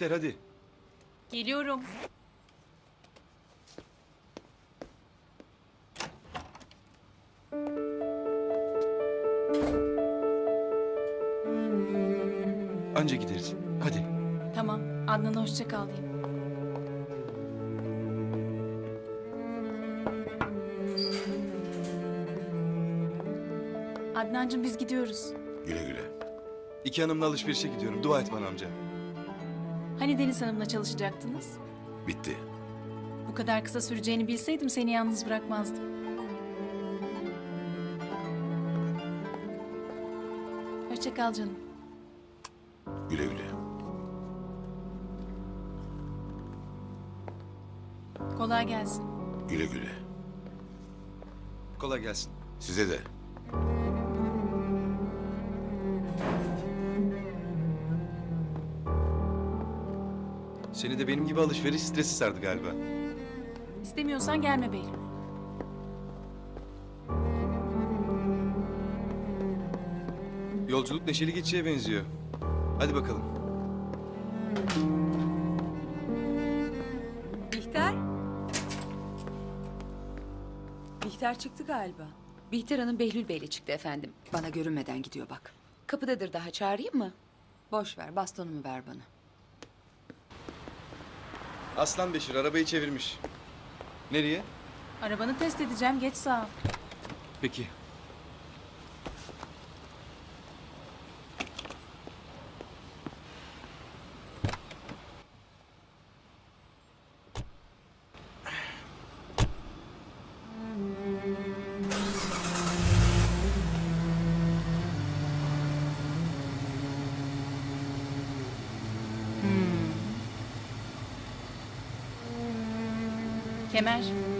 Bihter hadi. Geliyorum. Anca gideriz. Hadi. Tamam. Adnan'a hoşça kal diyeyim. Adnancığım biz gidiyoruz. Güle güle. İki hanımla alışverişe gidiyorum. Dua et bana amca. Hani Deniz Hanım'la çalışacaktınız? Bitti. Bu kadar kısa süreceğini bilseydim seni yalnız bırakmazdım. Hoşça kal canım. Güle güle. Kolay gelsin. Güle güle. Kolay gelsin. Size de. Seni de benim gibi alışveriş stresi sardı galiba. İstemiyorsan gelme Behlül. Yolculuk neşeli geçişe benziyor. Hadi bakalım. Bihter? Bihter çıktı galiba. Bihter Hanım Behlül Bey'le çıktı efendim. Bana görünmeden gidiyor bak. Kapıdadır daha çağırayım mı? Boş ver, bastonumu ver bana. Aslan Beşir arabayı çevirmiş. Nereye? Arabanı test edeceğim. Geç sağa. Peki. Kemer.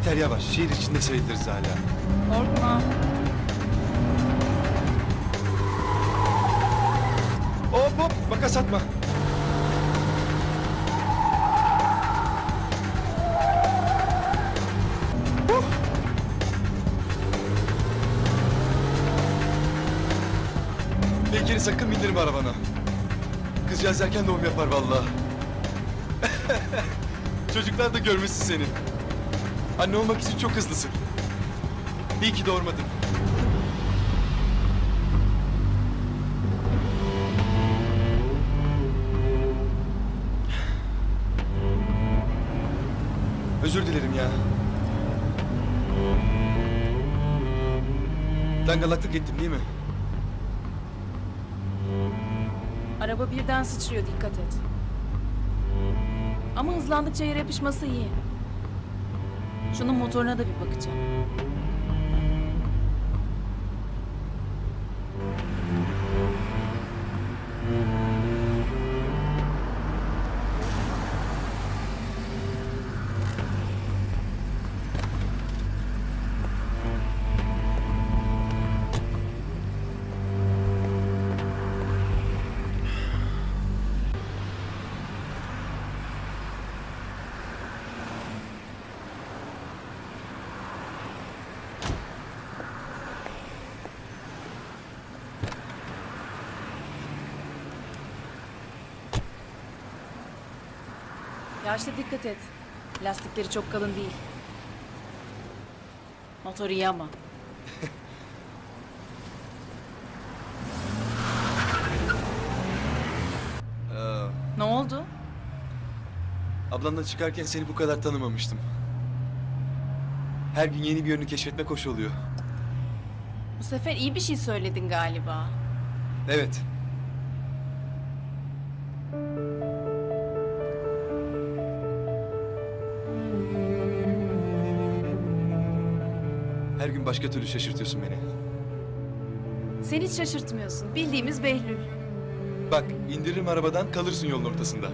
Bihter yavaş. Şehir içinde sayılırız hala. Korkma. Hop hop makas atma. Bekir'i sakın bindirme arabana. Kızcağız erken doğum yapar vallahi. Çocuklar da görmesin seni. Anne olmak için çok hızlısın. İyi ki doğurmadın. Özür dilerim ya. Dangalaklık ettim değil mi? Araba birden sıçrıyor dikkat et. Ama hızlandıkça yere yapışması iyi. Şunun motoruna da bir bakacağım. Yaşta dikkat et. Lastikleri çok kalın değil. Motor iyi ama. Aa, Ne oldu? ablanla çıkarken seni bu kadar tanımamıştım. Her gün yeni bir yönünü keşfetmek hoş oluyor. Bu sefer iyi bir şey söyledin galiba. Evet. Her gün başka türlü şaşırtıyorsun beni. Sen hiç şaşırtmıyorsun. Bildiğimiz Behlül. Bak indiririm arabadan kalırsın yolun ortasında.